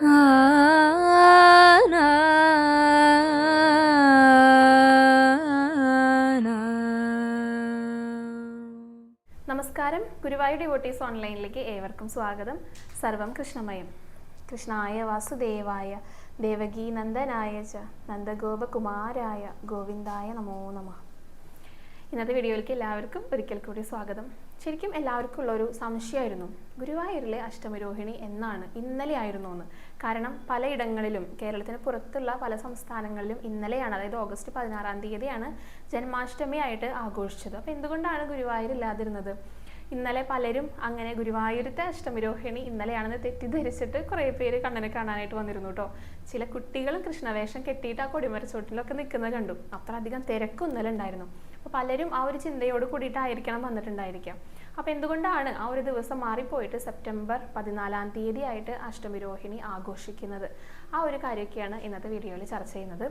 നമസ്കാരം. ഗുരുവായൂർ ഡിവോട്ടീസ് ഓൺലൈനിലേക്ക് ഏവർക്കും സ്വാഗതം. സർവം കൃഷ്ണമയം. കൃഷ്ണായ വാസുദേവായ ദേവകീ നന്ദനായ ച നന്ദഗോപകുമാരായ ഗോവിന്ദായ നമോ നമ. ഇന്നത്തെ വീഡിയോയിലേക്ക് എല്ലാവർക്കും ഒരിക്കൽ കൂടി സ്വാഗതം. ശരിക്കും എല്ലാവർക്കും ഉള്ള ഒരു സംശയമായിരുന്നു. ഗുരുവായൂരിലെ അഷ്ടമിരോഹിണി എന്നാണ് ഇന്നലെ ആയിരുന്നു എന്ന് കാരണം പലയിടങ്ങളിലും കേരളത്തിന് പുറത്തുള്ള പല സംസ്ഥാനങ്ങളിലും ഇന്നലെയാണ് അതായത് ഓഗസ്റ്റ് പതിനാറാം തീയതിയാണ് ജന്മാഷ്ടമി ആയിട്ട് ആഘോഷിച്ചത്. അപ്പോൾ എന്തുകൊണ്ടാണ് ഗുരുവായൂർ ഇല്ലാതിരുന്നത്? ഇന്നലെ പലരും അങ്ങനെ ഗുരുവായൂരത്തെ അഷ്ടമിരോഹിണി ഇന്നലെയാണെന്ന് തെറ്റിദ്ധരിച്ചിട്ട് കുറേ പേര് കണ്ണനെ കാണാനായിട്ട് വന്നിരുന്നു കേട്ടോ ചില കുട്ടികൾ കൃഷ്ണവേഷം കെട്ടിയിട്ട് ആ കൊടിമരച്ചോട്ടിലൊക്കെ നിൽക്കുന്നത് കണ്ടു. അത്ര അധികം തിരക്കും ഇന്നലെ ഉണ്ടായിരുന്നു. അപ്പോൾ പലരും ആ ഒരു ചിന്തയോട് കൂടിയിട്ടായിരിക്കണം വന്നിട്ടുണ്ടായിരിക്കാം. അപ്പോൾ എന്തുകൊണ്ടാണ് ആ ഒരു ദിവസം മാറിപ്പോയിട്ട് സെപ്റ്റംബർ പതിനാലാം തീയതി ആയിട്ട് അഷ്ടമിരോഹിണി ആഘോഷിക്കുന്നത്? ആ ഒരു കാര്യമൊക്കെയാണ് ഇന്നത്തെ വീഡിയോയിൽ ചർച്ച ചെയ്യുന്നത്.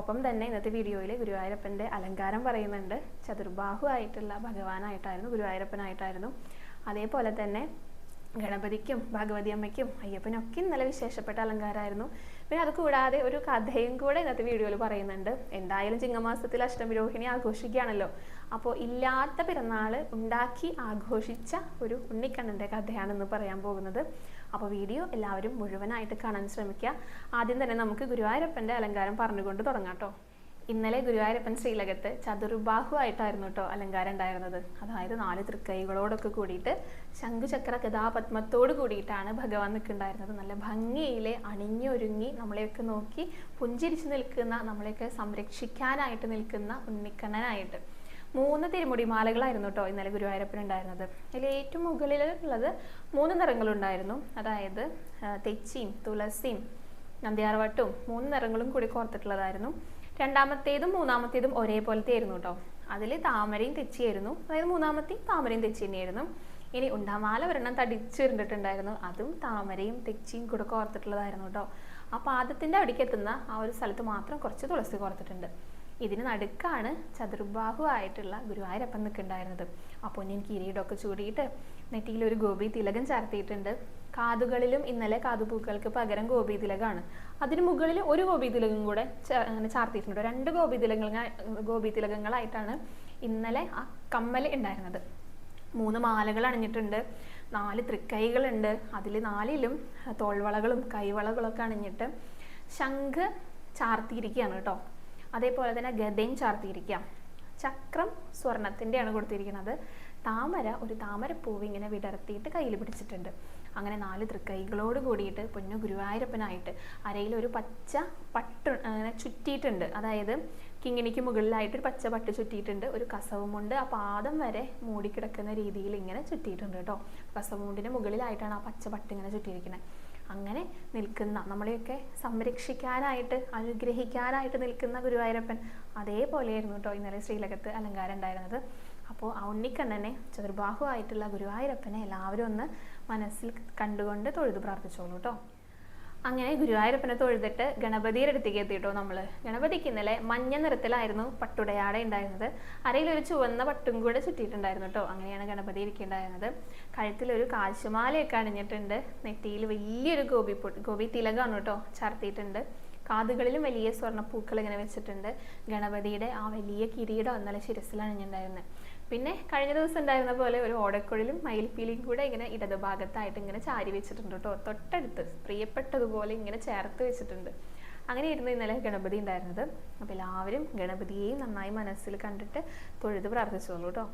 ഒപ്പം തന്നെ ഇന്നത്തെ വീഡിയോയിൽ ഗുരുവായൂരപ്പന്റെ അലങ്കാരം പറയുന്നുണ്ട്. ചതുർബാഹു ആയിട്ടുള്ള ഭഗവാനായിട്ടായിരുന്നു ഗുരുവായൂരപ്പനായിട്ടായിരുന്നു. അതേപോലെ തന്നെ ഗണപതിക്കും ഭഗവതി അമ്മയ്ക്കും അയ്യപ്പനൊക്കെ ഇന്നലെ വിശേഷപ്പെട്ട അലങ്കാരമായിരുന്നു. പിന്നെ അത് കൂടാതെ ഒരു കഥയും കൂടെ ഇന്നത്തെ വീഡിയോയിൽ പറയുന്നുണ്ട്. എന്തായാലും ചിങ്ങമാസത്തിൽ അഷ്ടമിരോഹിണി ആഘോഷിക്കുകയാണല്ലോ. അപ്പോൾ ഇല്ലാത്ത പിറന്നാൾ ഉണ്ടാക്കി ആഘോഷിച്ച ഒരു ഉണ്ണിക്കണ്ണന്റെ കഥയാണെന്ന് പറയാൻ പോകുന്നത്. അപ്പോൾ വീഡിയോ എല്ലാവരും മുഴുവനായിട്ട് കാണാൻ ശ്രമിക്കുക. ആദ്യം തന്നെ നമുക്ക് ഗുരുവായൂരപ്പന്റെ അലങ്കാരം പറഞ്ഞുകൊണ്ട് തുടങ്ങാം കേട്ടോ. ഇന്നലെ ഗുരുവായൂരപ്പൻ ശ്രീലകത്ത് ചതുർബാഹു ആയിട്ടായിരുന്നു കേട്ടോ അലങ്കാരം ഉണ്ടായിരുന്നത്. അതായത് നാല് തൃക്കൈകളോടൊക്കെ കൂടിയിട്ട് ശംഖുചക്ര കഥാപത്മത്തോട് കൂടിയിട്ടാണ് ഭഗവാൻ നിൽക്കുന്നുണ്ടായിരുന്നത്. നല്ല ഭംഗിയിലെ അണിഞ്ഞൊരുങ്ങി നമ്മളെയൊക്കെ നോക്കി പുഞ്ചിരിച്ച് നിൽക്കുന്ന നമ്മളെയൊക്കെ സംരക്ഷിക്കാനായിട്ട് നിൽക്കുന്ന ഉണ്ണിക്കണ്ണനായിട്ട് മൂന്ന് തിരുമുടിമാലകളായിരുന്നു കേട്ടോ ഇന്നലെ ഗുരുവായൂരപ്പൻ ഉണ്ടായിരുന്നത്. അതിൽ ഏറ്റവും മുകളിലുള്ളത് മൂന്ന് നിറങ്ങളുണ്ടായിരുന്നു. അതായത് തെച്ചിയും തുളസിയും നന്ദിയാർവട്ടും മൂന്ന് നിറങ്ങളും കൂടി കോർത്തിട്ടുള്ളതായിരുന്നു. രണ്ടാമത്തേതും മൂന്നാമത്തേതും ഒരേപോലത്തെ ആയിരുന്നു കേട്ടോ അതിൽ താമരയും തെച്ചിയായിരുന്നു. അതായത് മൂന്നാമത്തെയും താമരയും തെച്ചി തന്നെയായിരുന്നു ഇനി ഉണ്ടാമാല ഒരെണ്ണം തടിച്ചു വരുന്നിട്ടുണ്ടായിരുന്നു അതും താമരയും തെച്ചിയും കൂടെ കോർത്തിട്ടുള്ളതായിരുന്നു കേട്ടോ ആ പാദത്തിന്റെ അടിക്ക് എത്തുന്ന ആ ഒരു സ്ഥലത്ത് മാത്രം കുറച്ച് തുളസി കോർത്തിട്ടുണ്ട്. ഇതിന് നടുക്കാണ് ചതുർബാഹു ആയിട്ടുള്ള ഗുരുവായൂരപ്പൻ നിൽക്കുന്നുണ്ടായിരുന്നത്. അപ്പോൾ ഞാൻ കിരീടമൊക്കെ ചൂടിയിട്ട് നെറ്റിയിൽ ഒരു ഗോപി തിലകം ചാർത്തിയിട്ടുണ്ട്. കാതുകളിലും ഇന്നലെ കാതുപൂക്കൾക്ക് പകരം ഗോപി തിലകമാണ് അതിന് മുകളിൽ ഒരു ഗോപി തിലകം കൂടെ അങ്ങനെ ചാർത്തിയിട്ടുണ്ട്. രണ്ട് ഗോപി തിലകങ്ങൾ ഗോപി തിലകങ്ങളായിട്ടാണ് ഇന്നലെ ആ കമ്മൽ ഉണ്ടായിരുന്നത്. മൂന്ന് മാലകൾ അണിഞ്ഞിട്ടുണ്ട് നാല് തൃക്കൈകളുണ്ട് അതിൽ നാലിലും തോൾവളകളും കൈവളകളൊക്കെ അണിഞ്ഞിട്ട് ശംഖ് ചാർത്തിയിരിക്കുകയാണ് കേട്ടോ. അതേപോലെ തന്നെ ഗതയും ചാർത്തിയിരിക്കാം ചക്രം സ്വർണത്തിന്റെയാണ് കൊടുത്തിരിക്കുന്നത്. താമര ഒരു താമരപ്പൂവ് ഇങ്ങനെ വിടർത്തിയിട്ട് കയ്യിൽ പിടിച്ചിട്ടുണ്ട്. അങ്ങനെ നാല് തൃക്കൈകളോട് കൂടിയിട്ട് പൊന്നു ഗുരുവായൂരപ്പനായിട്ട് അരയിൽ ഒരു പച്ച പട്ട് അങ്ങനെ ചുറ്റിയിട്ടുണ്ട്. അതായത് കിങ്ങിണിക്ക് മുകളിലായിട്ട് ഒരു പച്ച പട്ട് ചുറ്റിയിട്ടുണ്ട്. ഒരു കസവുമുണ്ട്. ആ പാദം വരെ മൂടിക്കിടക്കുന്ന രീതിയിൽ ഇങ്ങനെ ചുറ്റിയിട്ടുണ്ട് കേട്ടോ. കസവുമുണ്ടിന് മുകളിലായിട്ടാണ് ആ പച്ച പട്ട് ഇങ്ങനെ ചുറ്റിയിരിക്കുന്നത്. അങ്ങനെ നിൽക്കുന്ന നമ്മളെയൊക്കെ സംരക്ഷിക്കാനായിട്ട് അനുഗ്രഹിക്കാനായിട്ട് നിൽക്കുന്ന ഗുരുവായൂരപ്പൻ അതേപോലെയായിരുന്നു കേട്ടോ ഇന്നലെ ശ്രീലകത്ത് അലങ്കാരം ഉണ്ടായിരുന്നത്. അപ്പോൾ ആ ഉണ്ണിക്കണ്ണനെ ചതുർബാഹു ആയിട്ടുള്ള ഗുരുവായൂരപ്പനെ എല്ലാവരും ഒന്ന് മനസ്സിൽ കണ്ടുകൊണ്ട് തൊഴുത് പ്രാർത്ഥിച്ചോളൂ കേട്ടോ അങ്ങനെ ഗുരുവായൂരപ്പനെ തൊഴുതിട്ട് ഗണപതിയുടെ അടുത്തേക്ക് എത്തിയിട്ടോ നമ്മൾ ഗണപതിക്ക് ഇന്നലെ മഞ്ഞ നിറത്തിലായിരുന്നു പട്ടുടയാട ഉണ്ടായിരുന്നത്. അരയിൽ ഒരു ചുവന്ന പട്ടും കൂടെ ചുറ്റിയിട്ടുണ്ടായിരുന്നു കേട്ടോ അങ്ങനെയാണ് ഗണപതി ഇരിക്കേണ്ടായിരുന്നത്. കഴുത്തിൽ ഒരു കാശുമാലയൊക്കെ അണിഞ്ഞിട്ടുണ്ട്. നെറ്റിയിൽ വലിയൊരു ഗോപി ഗോപി തിലകമാണ് കേട്ടോ ചാർത്തിയിട്ടുണ്ട്. കാതുകളിലും വലിയ സ്വർണപ്പൂക്കൾ ഇങ്ങനെ വെച്ചിട്ടുണ്ട്. ഗണപതിയുടെ ആ വലിയ കിരീടം ഇന്നലെ ശിരസിൽ അണിഞ്ഞിട്ടുണ്ടായിരുന്നത് പിന്നെ കഴിഞ്ഞ ദിവസം ഉണ്ടായിരുന്ന പോലെ ഒരു ഓടക്കുഴലും മയിൽപ്പീലിയും കൂടെ ഇങ്ങനെ ഇടതുഭാഗത്തായിട്ട് ഇങ്ങനെ ചാരി വെച്ചിട്ടുണ്ട് കേട്ടോ. തൊട്ടടുത്ത് പ്രിയപ്പെട്ടതുപോലെ ഇങ്ങനെ ചേർത്ത് വെച്ചിട്ടുണ്ട്. അങ്ങനെ ഇരുന്ന് ഇന്നലെ ഗണപതി ഉണ്ടായിരുന്നത്. അപ്പോൾ എല്ലാവരും ഗണപതിയെയും നന്നായി മനസ്സിൽ കണ്ടിട്ട് തൊഴുത് പ്രാർത്ഥിച്ചോളൂ കേട്ടോ.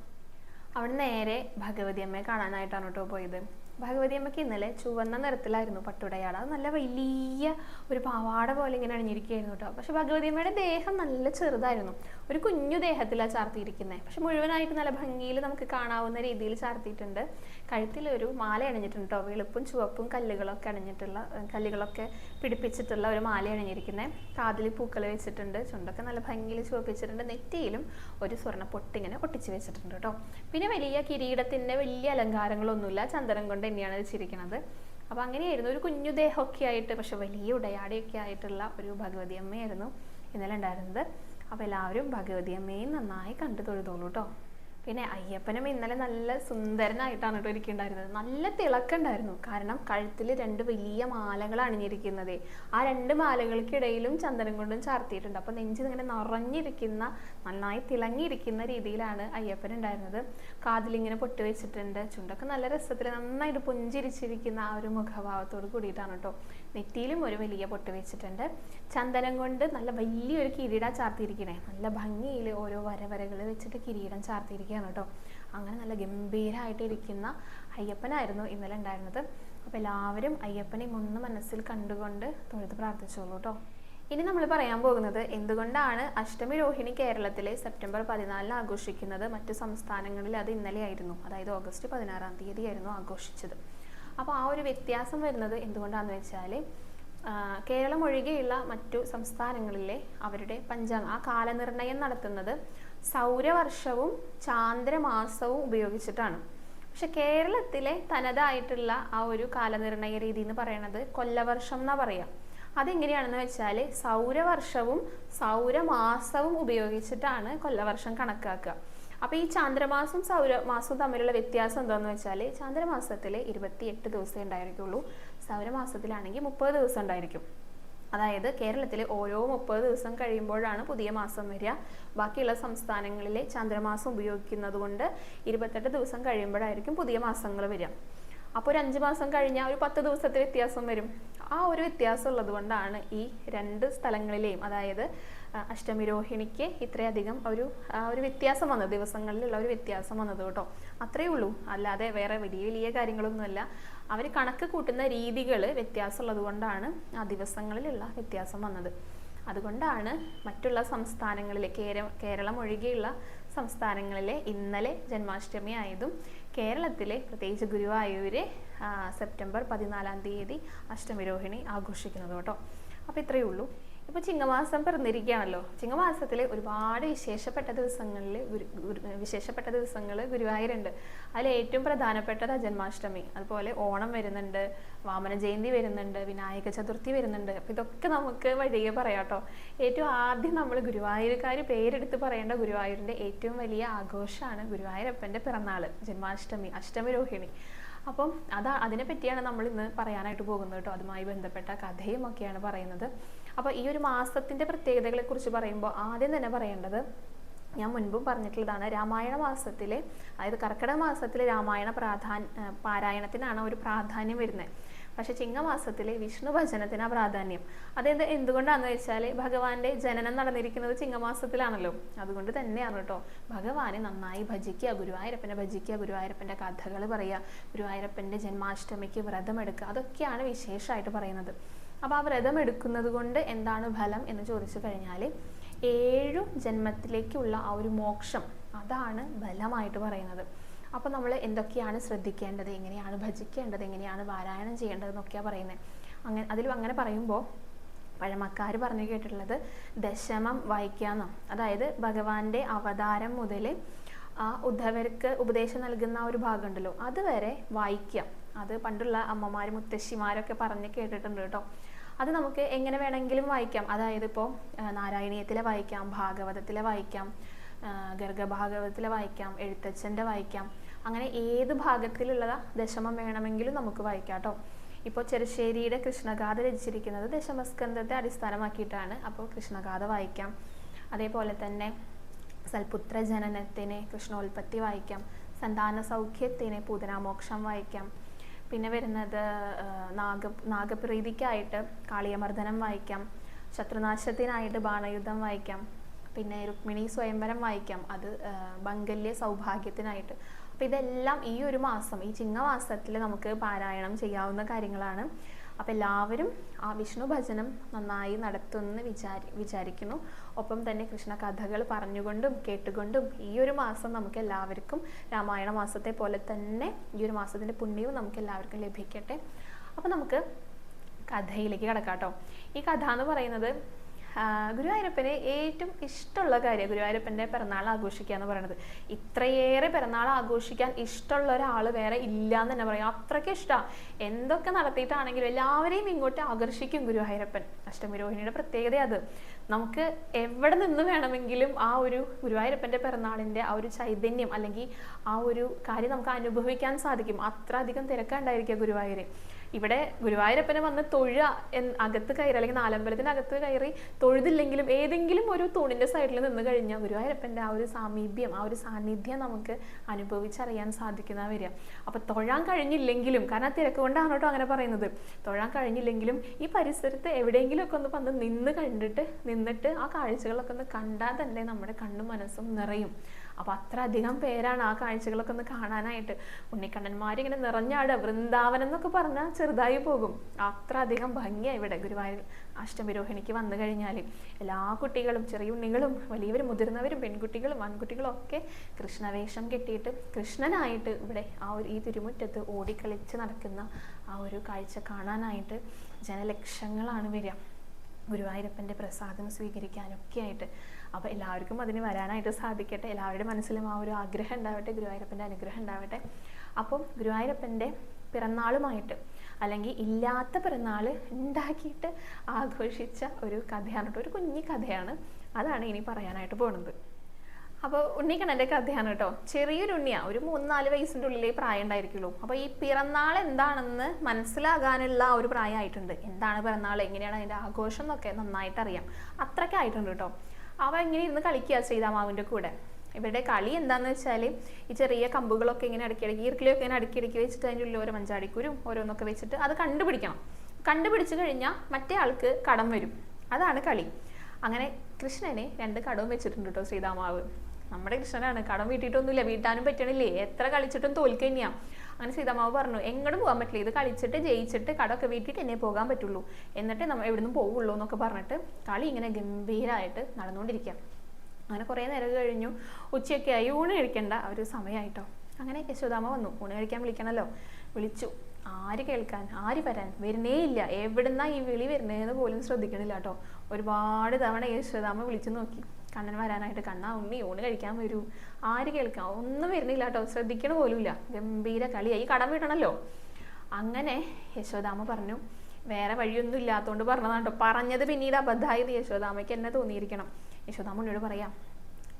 അവിടെ നേരെ ഭഗവതി അമ്മയെ കാണാനായിട്ടാണ് കേട്ടോ പോയത്. ഭഗവതി അമ്മയ്ക്ക് ഇന്നലെ ചുവന്ന നിറത്തിലായിരുന്നു പട്ടുടയാട അത് നല്ല വലിയ ഒരു പാവാട പോലെ ഇങ്ങനെ അണിഞ്ഞിരിക്കുകയായിരുന്നു കേട്ടോ. പക്ഷെ ഭഗവതി അമ്മയുടെ ദേഹം നല്ല ചെറുതായിരുന്നു. ഒരു കുഞ്ഞു ദേഹത്തിലാണ് ചാർത്തിയിരിക്കുന്നത് പക്ഷെ മുഴുവനായിട്ട് നല്ല ഭംഗിയിൽ നമുക്ക് കാണാവുന്ന രീതിയിൽ ചാർത്തിയിട്ടുണ്ട്. കഴുത്തിൽ ഒരു മാല അണിഞ്ഞിട്ടുണ്ട് കേട്ടോ വെളുപ്പും ചുവപ്പും കല്ലുകളൊക്കെ അണിഞ്ഞിട്ടുള്ള കല്ലുകളൊക്കെ പിടിപ്പിച്ചിട്ടുള്ള ഒരു മാല അണിഞ്ഞിരിക്കുന്നത് കാതിൽ പൂക്കൾ വെച്ചിട്ടുണ്ട്. ചുണ്ടൊക്കെ നല്ല ഭംഗിയിൽ ചുവപ്പിച്ചിട്ടുണ്ട്. നെറ്റിയിലും ഒരു സ്വർണ പൊട്ടിങ്ങനെ ഒട്ടിച്ച് വെച്ചിട്ടുണ്ട് കേട്ടോ പിന്നെ വലിയ കിരീടത്തിന്റെ വലിയ അലങ്കാരങ്ങളൊന്നുമില്ല. ചന്ദനം കൊണ്ട് തന്നെയാണ് വെച്ചിരിക്കുന്നത് അപ്പോൾ അങ്ങനെയായിരുന്നു. ഒരു കുഞ്ഞു ദേഹമൊക്കെ ആയിട്ട് പക്ഷെ വലിയ ഉടയാടിയൊക്കെ ആയിട്ടുള്ള ഒരു ഭഗവതി അമ്മയായിരുന്നു ഇന്നലെ ഉണ്ടായിരുന്നത്. അപ്പോൾ എല്ലാവരും ഭഗവതി അമ്മയെ നന്നായി കണ്ടു തൊഴുതോളൂ കേട്ടോ പിന്നെ അയ്യപ്പനും ഇന്നലെ നല്ല സുന്ദരനായിട്ടാണ് കേട്ടോ ഇരിക്കുന്നുണ്ടായിരുന്നത് നല്ല തിളക്കുണ്ടായിരുന്നു കാരണം കഴുത്തിൽ രണ്ട് വലിയ മാലകൾ അണിഞ്ഞിരിക്കുന്നത്. ആ രണ്ട് മാലകൾക്കിടയിലും ചന്ദനം കൊണ്ടും ചാർത്തിയിട്ടുണ്ട്. അപ്പോൾ നെഞ്ചിൽ ഇങ്ങനെ നിറഞ്ഞിരിക്കുന്ന നന്നായി തിളങ്ങിയിരിക്കുന്ന രീതിയിലാണ് അയ്യപ്പൻ ഉണ്ടായിരുന്നത്. കാതിലിങ്ങനെ പൊട്ടി വെച്ചിട്ടുണ്ട്. ചുണ്ടൊക്കെ നല്ല രസത്തിൽ നന്നായിട്ട് പുഞ്ചിരിച്ചിരിക്കുന്ന ആ ഒരു മുഖഭാവത്തോട് കൂടിയിട്ടാണ് കേട്ടോ. നെറ്റിയിലും ഒരു വലിയ പൊട്ട് വെച്ചിട്ടുണ്ട്. ചന്ദനം കൊണ്ട് നല്ല വലിയൊരു കിരീട ചാർത്തിയിരിക്കണേ. നല്ല ഭംഗിയിൽ ഓരോ വരവരകൾ വെച്ചിട്ട് കിരീടം ചാർത്തിയിരിക്കുകയാണ് കേട്ടോ. അങ്ങനെ നല്ല ഗംഭീരമായിട്ടിരിക്കുന്ന അയ്യപ്പനായിരുന്നു ഇന്നലെ ഉണ്ടായിരുന്നത്. അപ്പോൾ എല്ലാവരും അയ്യപ്പനെ ഒന്ന് മനസ്സിൽ കണ്ടുകൊണ്ട് തൊഴുത് പ്രാർത്ഥിച്ചോളൂ കേട്ടോ. ഇനി നമ്മൾ പറയാൻ പോകുന്നത് എന്തുകൊണ്ടാണ് അഷ്ടമി രോഹിണി കേരളത്തിലെ സെപ്റ്റംബർ പതിനാലിന് ആഘോഷിക്കുന്നത്? മറ്റു സംസ്ഥാനങ്ങളിൽ അത് ഇന്നലെയായിരുന്നു. അതായത് ഓഗസ്റ്റ് പതിനാറാം തീയതി ആയിരുന്നു ആഘോഷിച്ചത്. അപ്പോൾ ആ ഒരു വ്യത്യാസം വരുന്നത് എന്തുകൊണ്ടാണെന്ന് വെച്ചാൽ കേരളം ഒഴികെയുള്ള മറ്റു സംസ്ഥാനങ്ങളിലെ അവരുടെ പഞ്ചാംഗ ആ കാലനിർണയം നടത്തുന്നത് സൗരവർഷവും ചാന്ദ്രമാസവും ഉപയോഗിച്ചിട്ടാണ്. പക്ഷെ കേരളത്തിലെ തനതായിട്ടുള്ള ആ ഒരു കാലനിർണയ രീതി എന്ന് പറയുന്നത് കൊല്ലവർഷം എന്നാ പറയാം. അതെങ്ങനെയാണെന്ന് വെച്ചാൽ സൗരവർഷവും സൗരമാസവും ഉപയോഗിച്ചിട്ടാണ് കൊല്ലവർഷം കണക്കാക്കുക. അപ്പോൾ ഈ ചാന്ദ്രമാസം സൗരമാസവും തമ്മിലുള്ള വ്യത്യാസം എന്താണെന്ന് വെച്ചാൽ ചാന്ദ്രമാസത്തിൽ ഇരുപത്തി എട്ട് ദിവസമേ ഉണ്ടായിരിക്കുള്ളൂ. സൗരമാസത്തിലാണെങ്കിൽ മുപ്പത് ദിവസം ഉണ്ടായിരിക്കും. അതായത് കേരളത്തിൽ ഓരോ മുപ്പത് ദിവസം കഴിയുമ്പോഴാണ് പുതിയ മാസം വരിക. ബാക്കിയുള്ള സംസ്ഥാനങ്ങളിലെ ചന്ദ്രമാസം ഉപയോഗിക്കുന്നത് കൊണ്ട് ഇരുപത്തെട്ട് ദിവസം കഴിയുമ്പോഴായിരിക്കും പുതിയ മാസങ്ങൾ വരിക. അപ്പോൾ ഒരു അഞ്ച് മാസം കഴിഞ്ഞാൽ ഒരു പത്ത് ദിവസത്തെ വ്യത്യാസം വരും. ആ ഒരു വ്യത്യാസം ഉള്ളത് കൊണ്ടാണ് ഈ രണ്ട് സ്ഥലങ്ങളിലെയും അതായത് അഷ്ടമി രോഹിണിക്ക് ഇത്രയധികം ഒരു ഒരു വ്യത്യാസം വന്നത് ദിവസങ്ങളിലുള്ള ഒരു വ്യത്യാസം വന്നത് കേട്ടോ. അത്രയേ ഉള്ളൂ. അല്ലാതെ വേറെ വലിയ വലിയ കാര്യങ്ങളൊന്നുമല്ല. അവർ കണക്ക് കൂട്ടുന്ന രീതികൾ വ്യത്യാസമുള്ളത് കൊണ്ടാണ് ആ ദിവസങ്ങളിലുള്ള വ്യത്യാസം വന്നത്. അതുകൊണ്ടാണ് മറ്റുള്ള സംസ്ഥാനങ്ങളിലെ കേര കേരളം ഒഴികെയുള്ള സംസ്ഥാനങ്ങളിലെ ഇന്നലെ ജന്മാഷ്ടമി ആയതും കേരളത്തിലെ പ്രത്യേകിച്ച് ഗുരുവായൂര് സെപ്റ്റംബർ പതിനാലാം തീയതി അഷ്ടമിരോഹിണി ആഘോഷിക്കുന്നത് കേട്ടോ. അപ്പോൾ ഇത്രയേ ഉള്ളൂ. ഇപ്പോൾ ചിങ്ങമാസം പിറന്നിരിക്കുകയാണല്ലോ. ചിങ്ങമാസത്തിൽ ഒരുപാട് വിശേഷപ്പെട്ട ദിവസങ്ങളിൽ വിശേഷപ്പെട്ട ദിവസങ്ങൾ ഗുരുവായൂരുണ്ട്. അതിൽ ഏറ്റവും പ്രധാനപ്പെട്ടത് ജന്മാഷ്ടമി അതുപോലെ ഓണം വരുന്നുണ്ട് വാമന ജയന്തി വരുന്നുണ്ട് വിനായക ചതുർത്ഥി വരുന്നുണ്ട്. അപ്പോൾ ഇതൊക്കെ നമുക്ക് വഴിയെ പറയാട്ടോ ഏറ്റവും ആദ്യം നമ്മൾ ഗുരുവായൂർക്കാർ പേരെടുത്ത് പറയേണ്ട ഗുരുവായൂരിന്റെ ഏറ്റവും വലിയ ആഘോഷമാണ് ഗുരുവായൂരപ്പന്റെ പിറന്നാൾ ജന്മാഷ്ടമി അഷ്ടമി രോഹിണി അപ്പം അതാ അതിനെ പറ്റിയാണ് നമ്മൾ ഇന്ന് പറയാനായിട്ട് പോകുന്നത് കേട്ടോ. അതുമായി ബന്ധപ്പെട്ട കഥയും ഒക്കെയാണ് പറയുന്നത്. അപ്പോൾ ഈ ഒരു മാസത്തിന്റെ പ്രത്യേകതകളെ കുറിച്ച് പറയുമ്പോൾ ആദ്യം തന്നെ പറയേണ്ടത് ഞാൻ മുൻപും പറഞ്ഞിട്ടുള്ളതാണ് രാമായണ മാസത്തിലെ അതായത് കർക്കിടക മാസത്തിലെ രാമായണ പ്രാധാന്യ പാരായണത്തിനാണ് ഒരു പ്രാധാന്യം വരുന്നത്. പക്ഷെ ചിങ്ങമാസത്തിലെ വിഷ്ണു ഭജനത്തിനാ പ്രാധാന്യം. അതെന്ത് എന്തുകൊണ്ടാണെന്ന് വെച്ചാൽ ഭഗവാന്റെ ജനനം നടന്നിരിക്കുന്നത് ചിങ്ങമാസത്തിലാണല്ലോ. അതുകൊണ്ട് തന്നെയാണ് കേട്ടോ. ഭഗവാനെ നന്നായി ഭജിക്കുക ഗുരുവായൂരപ്പനെ ഭജിക്കുക ഗുരുവായൂരപ്പന്റെ കഥകൾ പറയുക ഗുരുവായൂരപ്പന്റെ ജന്മാഷ്ടമിക്ക് വ്രതമെടുക്കുക അതൊക്കെയാണ് വിശേഷമായിട്ട് പറയുന്നത്. അപ്പോൾ ആ വ്രതം എടുക്കുന്നത് കൊണ്ട് എന്താണ് ഫലം എന്ന് ചോദിച്ചു കഴിഞ്ഞാൽ ഏഴു ജന്മത്തിലേക്കുള്ള ആ ഒരു മോക്ഷം അതാണ് ബലമായിട്ട് പറയുന്നത്. അപ്പോൾ നമ്മൾ എന്തൊക്കെയാണ് ശ്രദ്ധിക്കേണ്ടത് എങ്ങനെയാണ് ഭജിക്കേണ്ടത് എങ്ങനെയാണ് പാരായണം ചെയ്യേണ്ടത് എന്നൊക്കെയാണ് പറയുന്നത് അങ്ങനെ അതിലും അങ്ങനെ പറയുമ്പോൾ പഴമക്കാർ പറഞ്ഞു കേട്ടിട്ടുള്ളത് ദശമം വായിക്കാന്നോ. അതായത് ഭഗവാന്റെ അവതാരം മുതൽ ആ ഉദ്ധവർക്ക് ഉപദേശം നൽകുന്ന ഒരു ഭാഗമുണ്ടല്ലോ അതുവരെ വായിക്കാം. അത് പണ്ടുള്ള അമ്മമാരും മുത്തശ്ശിമാരൊക്കെ പറഞ്ഞ് കേട്ടിട്ടുണ്ട് കേട്ടോ. അത് നമുക്ക് എങ്ങനെ വേണമെങ്കിലും വായിക്കാം. അതായത് ഇപ്പോൾ നാരായണീയത്തിലെ വായിക്കാം ഭാഗവതത്തിലെ വായിക്കാം ഗർഗഭാഗവതത്തിലെ വായിക്കാം എഴുത്തച്ഛന്റെ വായിക്കാം അങ്ങനെ ഏത് ഭാഗത്തിലുള്ളതാ ദശമം വേണമെങ്കിലും നമുക്ക് വായിക്കാം കേട്ടോ. ഇപ്പോൾ ചെറുശ്ശേരിയുടെ കൃഷ്ണഗാഥ രചിച്ചിരിക്കുന്നത് ദശമസ്കന്ധത്തെ അടിസ്ഥാനമാക്കിയിട്ടാണ്. അപ്പോൾ കൃഷ്ണഗാഥ വായിക്കാം. അതേപോലെ തന്നെ സൽപുത്ര ജനനത്തിന് കൃഷ്ണോൽപത്തി വായിക്കാം. സന്താന സൗഖ്യത്തിന് പൂതനാമോക്ഷം വായിക്കാം. പിന്നെ വരുന്നത് നാഗ നാഗപ്രീതിക്കായിട്ട് കാളിയമർദ്ദനം വായിക്കാം. ശത്രുനാശത്തിനായിട്ട് ബാണയുദ്ധം വായിക്കാം. പിന്നെ രുക്മിണി സ്വയംവരം വായിക്കാം. അത് ബംഗല്യ സൗഭാഗ്യത്തിനായിട്ട്. അപ്പോൾ ഇതെല്ലാം ഈ ഒരു മാസം ഈ ചിങ്ങമാസത്തിൽ നമുക്ക് പാരായണം ചെയ്യാവുന്ന കാര്യങ്ങളാണ്. അപ്പോൾ എല്ലാവരും ആ വിഷ്ണു ഭജനം നന്നായി നടത്തുമെന്ന് വിചാരി വിചാരിക്കുന്നു. ഒപ്പം തന്നെ കൃഷ്ണ കഥകൾ പറഞ്ഞുകൊണ്ടും കേട്ടുകൊണ്ടും ഈ ഒരു മാസം നമുക്ക് എല്ലാവർക്കും രാമായണ മാസത്തെ പോലെ തന്നെ ഈ ഒരു മാസത്തിന്റെ പുണ്യവും നമുക്ക് എല്ലാവർക്കും ലഭിക്കട്ടെ. അപ്പോൾ നമുക്ക് കഥയിലേക്ക് കിടക്കാം കേട്ടോ ഈ കഥ എന്ന് പറയുന്നത് ഗുരുവായൂരപ്പന് ഏറ്റവും ഇഷ്ടമുള്ള കാര്യം ഗുരുവായൂരപ്പന്റെ പിറന്നാൾ ആഘോഷിക്കുക എന്ന് പറയുന്നത്. ഇത്രയേറെ പിറന്നാൾ ആഘോഷിക്കാൻ ഇഷ്ടമുള്ള ഒരാൾ വേറെ ഇല്ല എന്ന് തന്നെ പറയും. അത്രയ്ക്ക് ഇഷ്ടമാണ് എന്തൊക്കെ നടത്തിയിട്ടാണെങ്കിലും എല്ലാവരെയും ഇങ്ങോട്ട് ആകർഷിക്കും ഗുരുവായൂരപ്പൻ. അഷ്ടമിരോഹിണിയുടെ പ്രത്യേകത അത്. നമുക്ക് എവിടെ നിന്ന് വേണമെങ്കിലും ആ ഒരു ഗുരുവായൂരപ്പന്റെ പിറന്നാളിന്റെ ആ ഒരു ചൈതന്യം അല്ലെങ്കിൽ ആ ഒരു കാര്യം നമുക്ക് അനുഭവിക്കാൻ സാധിക്കും. അത്ര അധികം തിരക്കുണ്ടായിരിക്കുക ഗുരുവായൂര്. ഇവിടെ ഗുരുവായൂരപ്പനെ വന്ന് തൊഴ അകത്ത് കയറി അല്ലെങ്കിൽ നാലമ്പലത്തിനകത്ത് കയറി തൊഴുതില്ലെങ്കിലും ഏതെങ്കിലും ഒരു തൂണിന്റെ സൈഡിൽ നിന്ന് കഴിഞ്ഞാൽ ഗുരുവായൂരപ്പന്റെ ആ ഒരു സാമീപ്യം ആ ഒരു സാന്നിധ്യം നമുക്ക് അനുഭവിച്ചറിയാൻ സാധിക്കുന്ന വരിക. അപ്പൊ തൊഴാൻ കഴിഞ്ഞില്ലെങ്കിലും കാരണം തിരക്ക് കൊണ്ടാണ് അങ്ങനെ പറയുന്നത്. തൊഴാൻ കഴിഞ്ഞില്ലെങ്കിലും ഈ പരിസരത്ത് എവിടെയെങ്കിലും ഒക്കെ ഒന്ന് വന്ന് നിന്ന് കണ്ടിട്ട് നിന്നിട്ട് ആ കാഴ്ചകളൊക്കെ ഒന്ന് കണ്ടാൽ തന്നെ നമ്മുടെ കണ്ണും മനസ്സും നിറയും. അപ്പൊ അത്ര അധികം പേരാണ് ആ കാഴ്ചകളൊക്കെ ഒന്ന് കാണാനായിട്ട്. ഉണ്ണിക്കണ്ണന്മാരിങ്ങനെ നിറഞ്ഞാട് വൃന്ദാവനം എന്നൊക്കെ പറഞ്ഞാൽ ചെറുതായി പോകും. അത്ര അധികം ഭംഗിയാണ് ഇവിടെ ഗുരുവായൂർ അഷ്ടമിരോഹിണിക്ക് വന്നു കഴിഞ്ഞാൽ എല്ലാ കുട്ടികളും ചെറിയ ഉണ്ണികളും വലിയവരും മുതിർന്നവരും പെൺകുട്ടികളും ആൺകുട്ടികളും ഒക്കെ കൃഷ്ണവേഷം കെട്ടിയിട്ട് കൃഷ്ണനായിട്ട് ഇവിടെ ആ ഒരു ഈ തിരുമുറ്റത്ത് ഓടിക്കളിച്ച് നടക്കുന്ന ആ ഒരു കാഴ്ച കാണാനായിട്ട് ജനലക്ഷങ്ങളാണ് വരിക. ഗുരുവായൂരപ്പന്റെ പ്രസാദം സ്വീകരിക്കാനൊക്കെ ആയിട്ട് അപ്പോൾ എല്ലാവർക്കും അതിന് വരാനായിട്ട് സാധിക്കട്ടെ. എല്ലാവരുടെ മനസ്സിലും ആ ഒരു ആഗ്രഹം ഉണ്ടാവട്ടെ ഗുരുവായൂരപ്പന്റെ അനുഗ്രഹം ഉണ്ടാവട്ടെ. അപ്പം ഗുരുവായൂരപ്പന്റെ പിറന്നാളുമായിട്ട് അല്ലെങ്കിൽ ഇല്ലാത്ത പിറന്നാൾ ഉണ്ടാക്കിയിട്ട് ആഘോഷിച്ച ഒരു കഥയാണ് കേട്ടോ. ഒരു കുഞ്ഞി കഥയാണ്. അതാണ് ഇനി പറയാനായിട്ട് പോകുന്നത് അപ്പോൾ ഉണ്ണിക്കണ്ണന്റെ കഥയാണ് കേട്ടോ. ചെറിയൊരു ഉണ്ണിയാണ് ഒരു മൂന്ന് നാല് വയസ്സിന്റെ ഉള്ളിലേ പ്രായം ഉണ്ടായിരിക്കുള്ളൂ. അപ്പോൾ ഈ പിറന്നാൾ എന്താണെന്ന് മനസ്സിലാകാനുള്ള ഒരു പ്രായമായിട്ടുണ്ട്. എന്താണ് പിറന്നാൾ എങ്ങനെയാണ് അതിന്റെ ആഘോഷം എന്നൊക്കെ നന്നായിട്ട് അറിയാം അത്രയ്ക്ക് ആയിട്ടുണ്ട് കേട്ടോ. അവ ഇങ്ങനെ ഇരുന്ന് കളിക്കുക ശ്രീതാമാവിന്റെ കൂടെ? ഇവരുടെ കളി എന്താന്ന് വെച്ചാൽ ഈ ചെറിയ കമ്പുകളൊക്കെ ഇങ്ങനെ അടുക്കിടക്കി ഈർക്കിലൊക്കെ ഇങ്ങനെ അടുക്കിടക്കി വെച്ചിട്ട് അതിന്റെ ഉള്ളിൽ ഓരോ മഞ്ചാടിക്കുരും ഓരോന്നൊക്കെ വെച്ചിട്ട് അത് കണ്ടുപിടിക്കണം. കണ്ടുപിടിച്ചു കഴിഞ്ഞാൽ മറ്റേ ആൾക്ക് കടം വരും. അതാണ് കളി. അങ്ങനെ കൃഷ്ണനെ രണ്ട് കടവും വെച്ചിട്ടുണ്ട് കേട്ടോ ശ്രീതാമാവ് നമ്മുടെ കൃഷ്ണനാണ്. കടം വീട്ടിയിട്ടൊന്നുമില്ല. വീട്ടാനും പറ്റണില്ലേ? എത്ര കളിച്ചിട്ടും തോൽക്കുക തന്നെയാ അങ്ങനെ സീതാമാവ് പറഞ്ഞു എങ്ങോട്ടും പോകാൻ പറ്റില്ല. ഇത് കളിച്ചിട്ട് ജയിച്ചിട്ട് കടമൊക്കെ വീട്ടിട്ട് എന്നെ പോകാൻ പറ്റുള്ളൂ. എന്നിട്ട് നമ്മൾ എവിടുന്ന് പോവുള്ളൂ എന്നൊക്കെ പറഞ്ഞിട്ട് കളി ഇങ്ങനെ ഗംഭീരമായിട്ട് നടന്നുകൊണ്ടിരിക്കുക അങ്ങനെ കുറേ നേരം കഴിഞ്ഞു. ഉച്ചയൊക്കെ ആയി. ഊണ് കഴിക്കേണ്ട. ആ ഒരു സമയമായിട്ടോ അങ്ങനെ യശോദാമ വന്നു. ഊണ് കഴിക്കാൻ വിളിക്കണമല്ലോ വിളിച്ചു. ആര് കേൾക്കാൻ? ആര് വരാൻ? വരുന്നേ ഇല്ല. എവിടുന്നാ ഈ വിളി വരുന്നതെന്ന് പോലും ശ്രദ്ധിക്കണില്ല കേട്ടോ. ഒരുപാട് തവണ യശോദാമ വിളിച്ചു നോക്കി. കണ്ണൻ വരാനായിട്ട് കണ്ണാ ഉണ്ണി ഊണ് കഴിക്കാൻ വരൂ. ആര് കേൾക്കാം? ഒന്നും വരുന്നില്ല കേട്ടോ. ശ്രദ്ധിക്കണ പോലുമില്ല. ഗംഭീര കളിയായി കടം വീട്ടണല്ലോ അങ്ങനെ യശോദാമ പറഞ്ഞു വേറെ വഴിയൊന്നും ഇല്ലാത്തതുകൊണ്ട് പറഞ്ഞതാണ് കേട്ടോ. പറഞ്ഞത് പിന്നീട് അബദ്ധമായത് യശോദാമയ്ക്ക് എന്നെ തോന്നിയിരിക്കണം. യശോദാമ ഉണ്ണിയോട് പറയാം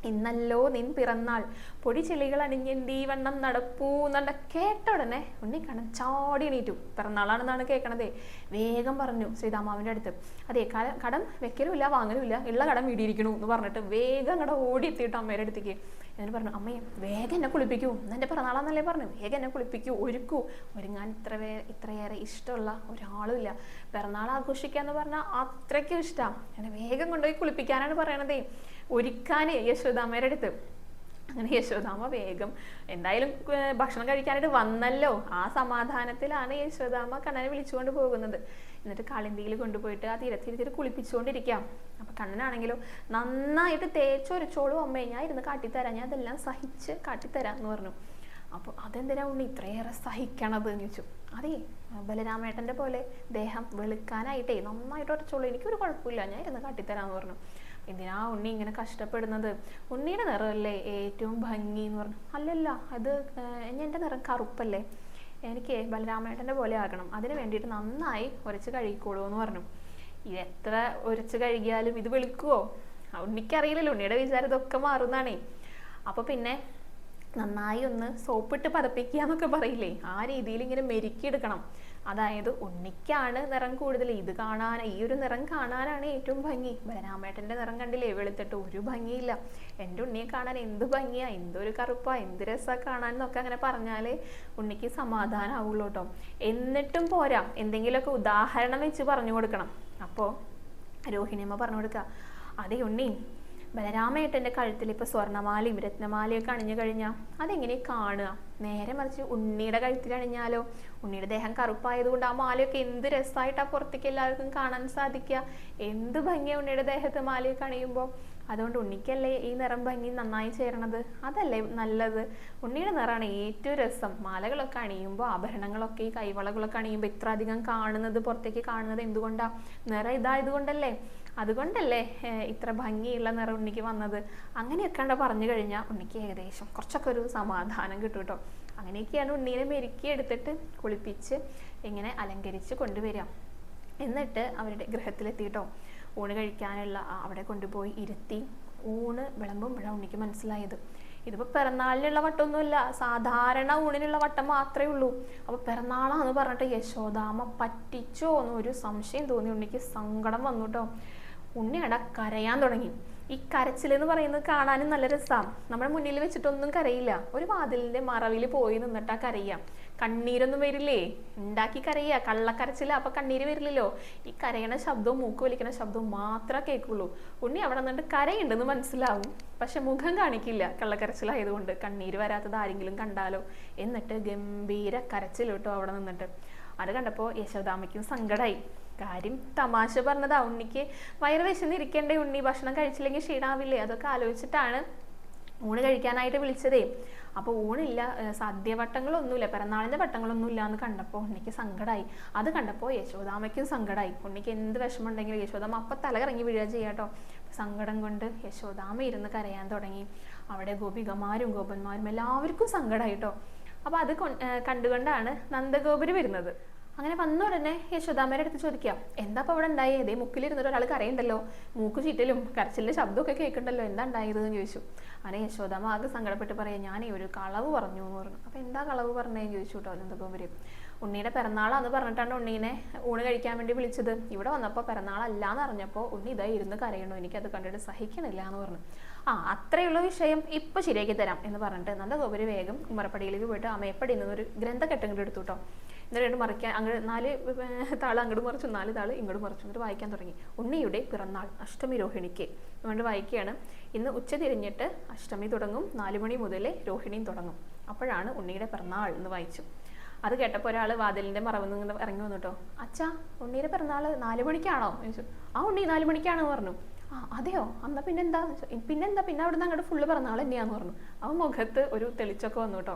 ഇന്നല്ലോ നിൻ പിറന്നാൾ. പൊടിച്ചെളികൾ അണിഞ്ഞെന്തി വണ്ണം നടപ്പൂ എന്നുണ്ട കേട്ട ഉടനെ ഉണ്ണിക്കണ്ണൻ ചാടി എണീറ്റു. പിറന്നാളാണെന്നാണ് കേൾക്കണതേ വേഗം പറഞ്ഞു സീതാമാവിന്റെ അടുത്ത് അതെ കടം വെക്കലുമില്ല വാങ്ങലുമില്ല ഉള്ള കടം വീടിയിരിക്കണു എന്ന് പറഞ്ഞിട്ട് വേഗം കട ഓടി എത്തിയിട്ട് അമ്മയുടെ അടുത്തേക്ക്. എന്നിട്ട് പറഞ്ഞു അമ്മയെ വേഗം എന്നെ കുളിപ്പിക്കൂ. എന്നെ പിറന്നാളാന്നല്ലേ പറഞ്ഞു. വേഗം എന്നെ കുളിപ്പിക്കൂ ഒരുക്കൂ. ഒരുങ്ങാൻ ഇത്ര ഇത്രയേറെ ഇഷ്ടമുള്ള ഒരാളും ഇല്ല പിറന്നാൾ ആഘോഷിക്കുക എന്ന് പറഞ്ഞാൽ അത്രയ്ക്കും ഇഷ്ടമാണ് എന്നെ വേഗം കൊണ്ടുപോയി കുളിപ്പിക്കാനാണ് പറയണതേ. ഒരുക്കാന് യശോദാമ്മയുടെ അടുത്ത്. അങ്ങനെ യശോദാമ്മ വേഗം എന്തായാലും ഭക്ഷണം കഴിക്കാനായിട്ട് വന്നല്ലോ. ആ സമാധാനത്തിലാണ് യശോദാമ്മ കണ്ണനെ വിളിച്ചുകൊണ്ട് പോകുന്നത്. എന്നിട്ട് കളിന്തിയിൽ കൊണ്ടുപോയിട്ട് ആ തീരത്തിരുത്തിട്ട് കുളിപ്പിച്ചുകൊണ്ടിരിക്കാം. അപ്പൊ കണ്ണനാണെങ്കിലും നന്നായിട്ട് തേച്ചൊരച്ചോളും അമ്മയെ ഞാൻ ഇരുന്ന് കാട്ടിത്തരാം. ഞാൻ അതെല്ലാം സഹിച്ച് കാട്ടിത്തരാം എന്ന് പറഞ്ഞു. അപ്പോൾ അതെന്തിനാ ഉണ്ണി ഇത്രയേറെ സഹിക്കണത് എന്ന് ചോദിച്ചു. അതേ ബലരാമേട്ടന്റെ പോലെ ദേഹം വെളുക്കാനായിട്ടേ നന്നായിട്ട് ഉറച്ചോളൂ എനിക്കൊരു കുഴപ്പമില്ല. ഞാൻ ഇരുന്ന് കാട്ടിത്തരാമെന്ന് പറഞ്ഞു. എന്തിനാ ഉണ്ണി ഇങ്ങനെ കഷ്ടപ്പെടുന്നത്? ഉണ്ണിയുടെ നിറമല്ലേ ഏറ്റവും ഭംഗി എന്ന് പറഞ്ഞു. അല്ലല്ല അത് എന്റെ നിറം കറുപ്പല്ലേ? എനിക്ക് ബലരാമേട്ടന്റെ പോലെ ആകണം. അതിന് വേണ്ടിയിട്ട് നന്നായി ഉരച്ച് കഴുകിക്കോളൂ എന്ന് പറഞ്ഞു. ഇത് എത്ര ഉരച്ച് കഴുകിയാലും ഇത് വെളുക്കുവോ? ഉണ്ണിക്കറിയില്ലല്ലോ. ഉണ്ണിയുടെ വിചാരം ഇതൊക്കെ മാറുന്നതാണേ അപ്പോൾ പിന്നെ നന്നായി ഒന്ന് സോപ്പിട്ട് പതപ്പിക്കുക എന്നൊക്കെ പറയില്ലേ? ആ രീതിയിൽ ഇങ്ങനെ മെരുക്കിയെടുക്കണം. അതായത് ഉണ്ണിക്കാണ് നിറം കൂടുതൽ. ഇത് കാണാൻ ഈ ഒരു നിറം കാണാനാണ് ഏറ്റവും ഭംഗി. ബലരാമേട്ടന്റെ നിറം കണ്ടില്ലേ? വെളുത്തിട്ട് ഒരു ഭംഗിയില്ല. എന്റെ ഉണ്ണിയെ കാണാൻ എന്ത് ഭംഗിയാ? എന്തൊരു കറുപ്പാ? എന്ത് രസാ കാണാൻ എന്നൊക്കെ അങ്ങനെ പറഞ്ഞാലേ ഉണ്ണിക്ക് സമാധാനം ആവുള്ളൂ കേട്ടോ. എന്നിട്ടും പോരാ. എന്തെങ്കിലുമൊക്കെ ഉദാഹരണം വെച്ച് പറഞ്ഞു കൊടുക്കണം. അപ്പോൾ രോഹിണിയമ്മ പറഞ്ഞു കൊടുക്കുക അതേ ഉണ്ണി ബലരാമേട്ടന്റെ കഴുത്തിൽ ഇപ്പോൾ സ്വർണമാലയും രത്നമാലയൊക്കെ അണിഞ്ഞു കഴിഞ്ഞാൽ അതെങ്ങനെ കാണുക? നേരെ മറിച്ച് ഉണ്ണിയുടെ കഴുത്തിൽ അണിഞ്ഞാലോ? ഉണ്ണിയുടെ ദേഹം കറുപ്പായതുകൊണ്ട് ആ മാലയൊക്കെ എന്ത് രസമായിട്ടാണ് പുറത്തേക്ക് എല്ലാവർക്കും കാണാൻ സാധിക്കുക? എന്ത് ഭംഗിയാണ് ഉണ്ണിയുടെ ദേഹത്ത് മാലയൊക്കെ അണിയുമ്പോൾ അതുകൊണ്ട് ഉണ്ണിക്കല്ലേ ഈ നിറം ഭംഗി നന്നായി ചേരണത്? അതല്ലേ നല്ലത്. ഉണ്ണിയുടെ നിറമാണ് ഏറ്റവും രസം. മാലകളൊക്കെ അണിയുമ്പോൾ ആഭരണങ്ങളൊക്കെ ഈ കൈവളകളൊക്കെ അണിയുമ്പോൾ ഇത്ര അധികം കാണുന്നത് പുറത്തേക്ക് കാണുന്നത് എന്തുകൊണ്ടാ? നിറം ഇതായതുകൊണ്ടല്ലേ? അതുകൊണ്ടല്ലേ ഇത്ര ഭംഗിയുള്ള നിറം ഉണ്ണിക്ക് വന്നത്? അങ്ങനെയൊക്കെ പറഞ്ഞു കഴിഞ്ഞാൽ ഉണ്ണിക്ക് ഏകദേശം കുറച്ചൊക്കെ ഒരു സമാധാനം കിട്ടും കേട്ടോ. അങ്ങനെയൊക്കെയാണ് ഉണ്ണീനെ മെരുക്കി എടുത്തിട്ട് കുളിപ്പിച്ച് ഇങ്ങനെ അലങ്കരിച്ച് കൊണ്ടുവരിക. എന്നിട്ട് അവരുടെ ഗൃഹത്തിലെത്തിയിട്ടോ ഊണ് കഴിക്കാനുള്ള അവിടെ കൊണ്ടുപോയി ഇരുത്തി ഊണ് വിളമ്പുമ്പോഴാണ് ഉണ്ണിക്ക് മനസ്സിലായത്. ഇതിപ്പോൾ പിറന്നാളിനുള്ള വട്ടമൊന്നുമില്ല സാധാരണ ഊണിനുള്ള വട്ടം മാത്രമേ ഉള്ളൂ. അപ്പോൾ പിറന്നാളാന്ന് പറഞ്ഞിട്ട് യശോദാമ്മ പറ്റിച്ചോ എന്ന് ഒരു സംശയം തോന്നി. ഉണ്ണിക്ക് സങ്കടം വന്നു കേട്ടോ ഉണ്ണി അട കരയാൻ തുടങ്ങി. ഈ കരച്ചിൽ എന്ന് പറയുന്നത് കാണാനും നല്ല രസമാണ് നമ്മുടെ മുന്നിൽ വെച്ചിട്ടൊന്നും കരയില്ല. ഒരു വാതിലിന്റെ മറവിൽ പോയി നിന്നിട്ടാ കരയുക. കണ്ണീരൊന്നും വരില്ലേ? ഉണ്ടാക്കി കരയുക കള്ളക്കരച്ചില്ല അപ്പൊ കണ്ണീര് വരില്ലല്ലോ. ഈ കരയണ ശബ്ദവും മൂക്ക് വലിക്കണ ശബ്ദവും മാത്രമേ കേൾക്കുള്ളൂ. ഉണ്ണി അവിടെ നിന്നിട്ട് കരയുണ്ടെന്ന് മനസ്സിലാവും. പക്ഷെ മുഖം കാണിക്കില്ല. കള്ളക്കരച്ചിലായതുകൊണ്ട് കണ്ണീര് വരാത്തത് ആരെങ്കിലും കണ്ടാലോ? എന്നിട്ട് ഗംഭീര കരച്ചിൽ കേട്ടോ അവിടെ നിന്നിട്ട്. അത് കണ്ടപ്പോൾ യശോദാമയ്ക്കും സങ്കടമായി കാര്യം തമാശ പറഞ്ഞതാ. ഉണ്ണിക്ക് വയറ് വിശന്നിരിക്കേണ്ടേ? ഉണ്ണി ഭക്ഷണം കഴിച്ചില്ലെങ്കിൽ ക്ഷീണാവില്ലേ? അതൊക്കെ ആലോചിച്ചിട്ടാണ് ഊണ് കഴിക്കാനായിട്ട് വിളിച്ചതേ. അപ്പോൾ ഊണില്ല സദ്യ സദ്യവട്ടങ്ങളൊന്നുമില്ല പിറന്നാളിന്റെ വട്ടങ്ങളൊന്നുമില്ല എന്ന് കണ്ടപ്പോൾ ഉണ്ണിക്ക് സങ്കടമായി അത് കണ്ടപ്പോൾ യശോദാമയ്ക്കും സങ്കടമായി ഉണ്ണിക്ക് എന്ത് വിഷമമുണ്ടെങ്കിലും യശോദാമ്മ അപ്പം തല കറങ്ങി വീഴുക ചെയ്യാട്ടോ സങ്കടം കൊണ്ട് യശോദാമ ഇരുന്ന് കരയാൻ തുടങ്ങി. അവിടെ ഗോപികമാരും ഗോപന്മാരും എല്ലാവർക്കും സങ്കടമായിട്ടോ അപ്പോൾ അത് കണ്ടുകൊണ്ടാണ് നന്ദഗോപുര് വരുന്നത്. അങ്ങനെ വന്ന ഉടനെ യശോദാമ്മയുടെ അടുത്ത് ചോദിക്കാം എന്താ അപ്പോൾ അവിടെ ഉണ്ടായി? അതേ മുക്കിലിരുന്നിട്ട് ഒരാൾ കരയുണ്ടല്ലോ മൂക്ക് ചീറ്റലും കരച്ചിലിന്റെ ശബ്ദമൊക്കെ കേൾക്കണ്ടല്ലോ എന്താ ഉണ്ടായത്? എന്ന് ചോദിച്ചു. അങ്ങനെ യശോദാമ്മ ആകെ സങ്കടപ്പെട്ട് പറയാം ഞാനേ ഒരു കളവ് പറഞ്ഞു എന്ന് പറഞ്ഞു. അപ്പോൾ എന്താ കളവ് പറഞ്ഞേന്ന് ചോദിച്ചു കേട്ടോ നന്ദഗോപുര് ഉണ്ണിയുടെ പിറന്നാളാന്ന് പറഞ്ഞിട്ടാണ് ഉണ്ണീനെ ഊണ് കഴിക്കാൻ വേണ്ടി വിളിച്ചത്. ഇവിടെ വന്നപ്പോൾ പിറന്നാളല്ല എന്ന് അറിഞ്ഞപ്പോൾ ഉണ്ണി ഇതായി ഇരുന്ന് കരയണു എനിക്കത് കണ്ടിട്ട് സഹിക്കണില്ല എന്ന് പറഞ്ഞു. ആ അത്രയുള്ള വിഷയം. ഇപ്പൊ ശരിയാക്കി തരാം എന്ന് പറഞ്ഞിട്ട് നന്ദഗോപുരി വേഗം ഉമ്മറപ്പടിയിലേക്ക് പോയിട്ട് അമ്മയപ്പടി നിന്നൊരു ഗ്രന്ഥക്കെട്ട് കൂടി എടുത്തു കേട്ടോ. എന്നിട്ട് മറിക്കാൻ അങ്ങ് നാല് താൾ അങ്ങോട്ട് മറിച്ചു നാല് താൾ ഇങ്ങോട്ട് മറിച്ചു. എന്നിട്ട് വായിക്കാൻ തുടങ്ങി. ഉണ്ണിയുടെ പിറന്നാൾ അഷ്ടമി രോഹിണിക്ക്. അതുകൊണ്ട് വായിക്കുകയാണ് ഇന്ന് ഉച്ച തിരിഞ്ഞിട്ട് അഷ്ടമി തുടങ്ങും. നാല് മണി മുതൽ രോഹിണിയും തുടങ്ങും. അപ്പോഴാണ് ഉണ്ണിയുടെ പിറന്നാൾ എന്ന് വായിച്ചു. അത് കേട്ടപ്പോൾ ഒരാൾ വാതിലിന്റെ മറവിൽ നിന്ന് ഇറങ്ങി വന്നിട്ടോ അച്ഛാ ഉണ്ണിയുടെ പിറന്നാൾ നാല് മണിക്കാണോ? ചോദിച്ചു. ആ ഉണ്ണി നാല് മണിക്കാണോ പറഞ്ഞു. ആ അതെയോ? എന്നാ പിന്നെന്താ? പിന്നെന്താ? പിന്നെ അവിടുന്ന് അങ്ങോട്ട് ഫുള്ള് പിറന്നാൾ തന്നെയാന്ന് പറഞ്ഞു. അവൻ മുഖത്ത് ഒരു തെളിച്ചൊക്കെ വന്നു കേട്ടോ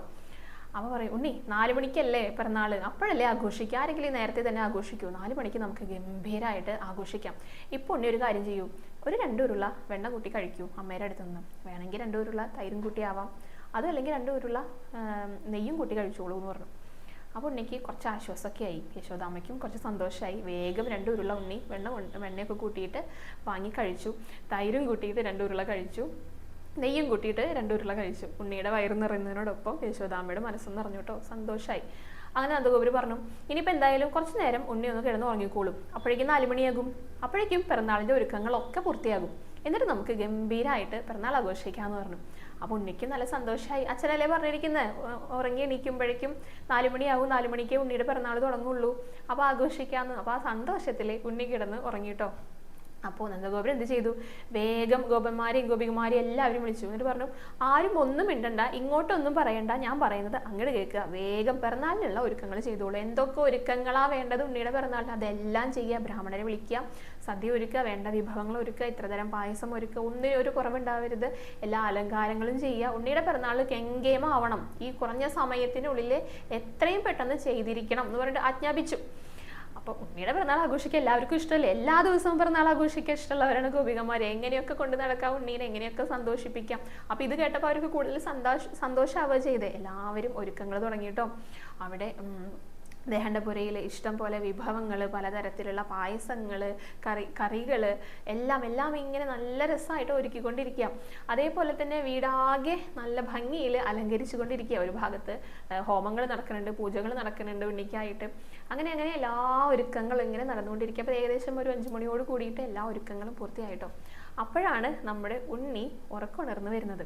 അവ പറയും ഉണ്ണി നാല് മണിക്കല്ലേ പിറന്നാൾ? അപ്പോഴല്ലേ ആഘോഷിക്കുക. ആരെങ്കിലും നേരത്തെ തന്നെ ആഘോഷിക്കൂ. നാല് മണിക്ക് നമുക്ക് ഗംഭീരമായിട്ട് ആഘോഷിക്കാം. ഇപ്പോൾ ഉണ്ണി ഒരു കാര്യം ചെയ്യൂ. ഒരു രണ്ടുപേരുള്ള വെണ്ണ കൂട്ടി കഴിക്കൂ അമ്മയുടെ അടുത്ത് നിന്ന്. വേണമെങ്കിൽ രണ്ടുപേരുള്ള തൈരും കൂട്ടിയാവാം അതും അല്ലെങ്കിൽ രണ്ടുപേരുള്ള നെയ്യും കൂട്ടി കഴിച്ചോളൂ എന്ന് പറഞ്ഞു. അപ്പോൾ ഉണ്ണിക്ക് കുറച്ച് ആശ്വാസമൊക്കെ ആയി. യശോദാമ്മയ്ക്കും കുറച്ച് സന്തോഷമായി. വേഗം രണ്ട് ഉരുള ഉണ്ണി വെണ്ണ വെണ്ണയൊക്കെ കൂട്ടിയിട്ട് വാങ്ങി കഴിച്ചു. തൈരും കൂട്ടിയിട്ട് രണ്ട് ഉരുള കഴിച്ചു. നെയ്യും കൂട്ടിയിട്ട് രണ്ടുരുള കഴിച്ചു. ഉണ്ണിയുടെ വയറ് നിറയുന്നതിനോടൊപ്പം യശോദാമ്മയുടെ മനസ്സും കേട്ടോ. സന്തോഷമായി അങ്ങനെ നന്ദഗോപുരി പറഞ്ഞു ഇനിയിപ്പോൾ എന്തായാലും കുറച്ച് നേരം ഉണ്ണി ഒന്ന് കിടന്ന് ഉറങ്ങിക്കോളും. അപ്പോഴേക്കും നാലുമണിയാകും അപ്പോഴേക്കും പിറന്നാളിന്റെ ഒരുക്കങ്ങളൊക്കെ പൂർത്തിയാകും. എന്നിട്ട് നമുക്ക് ഗംഭീരമായിട്ട് പിറന്നാൾ ആഘോഷിക്കാമെന്ന് പറഞ്ഞു. അപ്പോൾ ഉണ്ണിക്ക് നല്ല സന്തോഷമായി അച്ഛനല്ലേ പറഞ്ഞിരിക്കുന്നത് ഉറങ്ങി എണീക്കുമ്പോഴേക്കും നാലുമണിയാവും മണിയാവും. നാല് മണിക്ക് ഉണ്ണിയുടെ പിറന്നാൾ തുടങ്ങുള്ളൂ. അപ്പോൾ ആഘോഷിക്കാമെന്ന് അപ്പോൾ ആ സന്തോഷത്തിൽ ഉണ്ണി കിടന്ന് ഉറങ്ങിട്ടോ അപ്പോൾ നന്ദഗോപുരം എന്ത് ചെയ്തു? വേഗം ഗോപന്മാരെയും ഗോപികമാരെയും എല്ലാവരും വിളിച്ചു. എന്നിട്ട് പറഞ്ഞു ആരും ഒന്നും മിണ്ടണ്ട ഇങ്ങോട്ടൊന്നും പറയണ്ട ഞാൻ പറയുന്നത് അങ്ങോട്ട് കേൾക്കുക. വേഗം പിറന്നാളിനുള്ള ഒരുക്കങ്ങൾ ചെയ്തോളൂ. എന്തൊക്കെ ഒരുക്കങ്ങളാ വേണ്ടത്? ഉണ്ണിയുടെ പിറന്നാളിന് അതെല്ലാം ചെയ്യുക. ബ്രാഹ്മണരെ വിളിക്കുക. സദ്യ ഒരുക്കുക വേണ്ട വിഭവങ്ങൾ ഒരുക്കുക ഇത്രതരം പായസം ഒരുക്കുക. ഒന്നിനും ഒരു കുറവുണ്ടാവരുത്. എല്ലാ അലങ്കാരങ്ങളും ചെയ്യുക. ഉണ്ണിയുടെ പിറന്നാൾ കെങ്കേമാവണം ഈ കുറഞ്ഞ സമയത്തിനുള്ളിൽ എത്രയും പെട്ടെന്ന് ചെയ്തിരിക്കണം എന്ന് പറഞ്ഞിട്ട് ആജ്ഞാപിച്ചു. അപ്പൊ ഉണ്ണിയുടെ പിറന്നാൾ ആഘോഷിക്കാൻ എല്ലാവർക്കും ഇഷ്ടമല്ലേ? എല്ലാ ദിവസവും പിറന്നാൾ ആഘോഷിക്കാൻ ഇഷ്ടമുള്ളവരാണ് ഗോപികമാരെ. എങ്ങനെയൊക്കെ കൊണ്ട് നടക്കാം ഉണ്ണീനെ? എങ്ങനെയൊക്കെ സന്തോഷിപ്പിക്കാം? അപ്പൊ ഇത് കേട്ടപ്പോൾ അവർക്ക് കൂടുതൽ സന്തോഷ സന്തോഷാവുക ചെയ്തേ. എല്ലാവരും ഒരുക്കങ്ങൾ തുടങ്ങിയിട്ടോ അവിടെ ദേഹണ്ടപുരയിൽ ഇഷ്ടം പോലെ വിഭവങ്ങൾ പലതരത്തിലുള്ള പായസങ്ങൾ കറി കറികൾ എല്ലാം എല്ലാം ഇങ്ങനെ നല്ല രസമായിട്ട് ഒരുക്കിക്കൊണ്ടിരിക്കുക അതേപോലെ തന്നെ വീടാകെ നല്ല ഭംഗിയിൽ അലങ്കരിച്ചു കൊണ്ടിരിക്കുക ഒരു ഭാഗത്ത്. ഹോമങ്ങൾ നടക്കുന്നുണ്ട് പൂജകൾ നടക്കുന്നുണ്ട് ഉണ്ണിക്കായിട്ട്. അങ്ങനെ അങ്ങനെ എല്ലാ ഒരുക്കങ്ങളും ഇങ്ങനെ നടന്നുകൊണ്ടിരിക്കുക അപ്പോൾ ഏകദേശം ഒരു അഞ്ച് മണിയോട് കൂടിയിട്ട് എല്ലാ ഒരുക്കങ്ങളും പൂർത്തിയായിട്ടോ. അപ്പോഴാണ് നമ്മുടെ ഉണ്ണി ഉറക്കമുണർന്നു വരുന്നത്.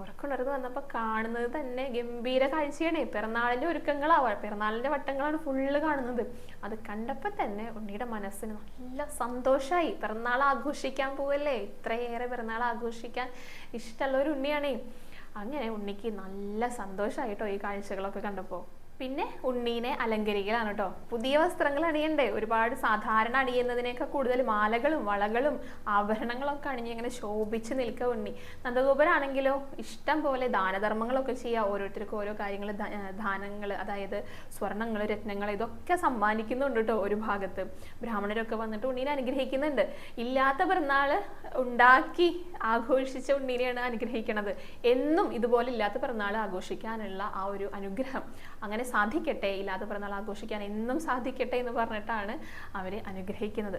ഉറക്കമുണർന്ന് വന്നപ്പോൾ കാണുന്നത് തന്നെ ഗംഭീര കാഴ്ചയാണ്. പിറന്നാളിന്റെ ഒരുക്കങ്ങളാവാ പിറന്നാളിന്റെ വട്ടങ്ങളാണ് ഫുള്ള് കാണുന്നത്. അത് കണ്ടപ്പോൾ തന്നെ ഉണ്ണിയുടെ മനസ്സിന് നല്ല സന്തോഷമായി പിറന്നാൾ ആഘോഷിക്കാൻ പോവല്ലേ? ഇത്രയേറെ പിറന്നാൾ ആഘോഷിക്കാൻ ഇഷ്ടമുള്ള ഒരു ഉണ്ണിയാണേ. അങ്ങനെ ഉണ്ണിക്ക് നല്ല സന്തോഷമായിട്ടോ ഈ കാഴ്ചകളൊക്കെ കണ്ടപ്പോൾ പിന്നെ ഉണ്ണീനെ അലങ്കരിക്കലാണ് കേട്ടോ. പുതിയ വസ്ത്രങ്ങൾ അണിയണ്ടേ? ഒരുപാട് സാധാരണ അണിയുന്നതിനേക്കാൾ കൂടുതൽ മാലകളും വളകളും ആഭരണങ്ങളൊക്കെ അണിഞ്ഞ് ഇങ്ങനെ ശോഭിച്ച് നിൽക്കുക ഉണ്ണി. നന്ദഗോപുരാണെങ്കിലോ? ഇഷ്ടം പോലെ ദാനധർമ്മങ്ങളൊക്കെ ചെയ്യുക. ഓരോരുത്തർക്കും ഓരോ കാര്യങ്ങൾ ദാനങ്ങൾ അതായത് സ്വർണങ്ങൾ രത്നങ്ങൾ ഇതൊക്കെ സമ്മാനിക്കുന്നുണ്ട് കേട്ടോ ഒരു ഭാഗത്ത്. ബ്രാഹ്മണരൊക്കെ വന്നിട്ട് ഉണ്ണീനെ അനുഗ്രഹിക്കുന്നുണ്ട്. ഇല്ലാത്ത പിറന്നാൾ ഉണ്ടാക്കി ആഘോഷിച്ച ഉണ്ണീനെയാണ് അനുഗ്രഹിക്കുന്നത് എന്നും ഇതുപോലെ ഇല്ലാത്ത പിറന്നാൾ ആഘോഷിക്കാനുള്ള ആ ഒരു അനുഗ്രഹം. അങ്ങനെ സാധിക്കട്ടെ ഇല്ലാത്ത പിറന്നാൾ ആഘോഷിക്കാൻ എന്നും സാധിക്കട്ടെ എന്ന് പറഞ്ഞിട്ടാണ് അവരെ അനുഗ്രഹിക്കുന്നത്.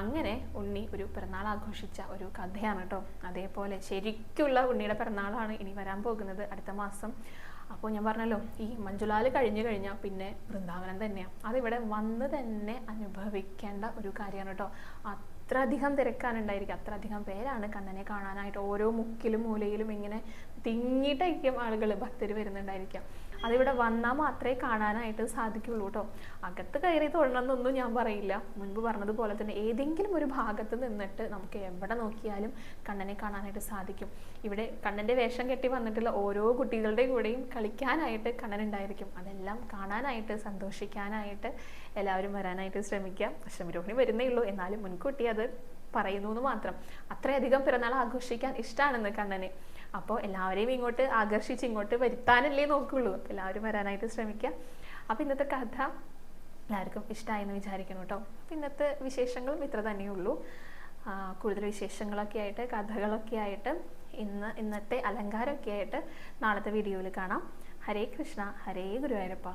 അങ്ങനെ ഉണ്ണി ഒരു പിറന്നാൾ ആഘോഷിച്ച ഒരു കഥയാണ് കേട്ടോ അതേപോലെ ശരിക്കുള്ള ഉണ്ണിയുടെ പിറന്നാളാണ് ഇനി വരാൻ പോകുന്നത് അടുത്ത മാസം. അപ്പോൾ ഞാൻ പറഞ്ഞല്ലോ ഈ മഞ്ജുലാൽ കഴിഞ്ഞു കഴിഞ്ഞാൽ പിന്നെ വൃന്ദാവനം തന്നെയാണ് അതിവിടെ വന്ന് തന്നെ അനുഭവിക്കേണ്ട ഒരു കാര്യമാണ് കേട്ടോ അത്ര അധികം തിരക്കാനുണ്ടായിരിക്കും അത്ര അധികം പേരാണ് കണ്ണനെ കാണാനായിട്ട് ഓരോ മുക്കിലും മൂലയിലും ഇങ്ങനെ തിങ്ങിയിട്ടായിരിക്കും ആളുകൾ ഭക്തർ വരുന്നുണ്ടായിരിക്കാം അതിവിടെ വന്നാൽ മാത്രമേ കാണാനായിട്ട് സാധിക്കുള്ളൂ കേട്ടോ അകത്ത് കയറി തൊഴണമെന്നൊന്നും ഞാൻ പറയില്ല. മുൻപ് പറഞ്ഞതുപോലെ തന്നെ ഏതെങ്കിലും ഒരു ഭാഗത്ത് നിന്നിട്ട് നമുക്ക് എവിടെ നോക്കിയാലും കണ്ണനെ കാണാനായിട്ട് സാധിക്കും. ഇവിടെ കണ്ണന്റെ വേഷം കെട്ടി വന്നിട്ടുള്ള ഓരോ കുട്ടികളുടെ കൂടെയും കളിക്കാനായിട്ട് കണ്ണൻ ഉണ്ടായിരിക്കും. അതെല്ലാം കാണാനായിട്ട് സന്തോഷിക്കാനായിട്ട് എല്ലാവരും വരാനായിട്ട് ശ്രമിക്കുക അഷ്ടമിരോഹിണി വരുന്നേ ഉള്ളൂ. എന്നാലും മുൻകൂട്ടി അത് പറയുന്നു എന്ന് മാത്രം. അത്രയധികം പിറന്നാൾ ആഘോഷിക്കാൻ ഇഷ്ടമാണെന്ന് കണ്ണനെ. അപ്പോൾ എല്ലാവരെയും ഇങ്ങോട്ട് ആകർഷിച്ച് ഇങ്ങോട്ട് വരുത്താനല്ലേ നോക്കുള്ളൂ. അപ്പോൾ എല്ലാവരും വരാനായിട്ട് ശ്രമിക്കുക അപ്പോൾ ഇന്നത്തെ കഥ എല്ലാവർക്കും ഇഷ്ടമായെന്ന് വിചാരിക്കുന്നു കേട്ടോ. അപ്പോൾ ഇന്നത്തെ വിശേഷങ്ങളും ഇത്ര തന്നെയുള്ളൂ. കൂടുതൽ വിശേഷങ്ങളൊക്കെ ആയിട്ട് കഥകളൊക്കെ ആയിട്ട് ഇന്ന് ഇന്നത്തെ അലങ്കാരമൊക്കെ ആയിട്ട് നാളത്തെ വീഡിയോയിൽ കാണാം. ഹരേ കൃഷ്ണ ഹരേ ഗുരുവായൂരപ്പ.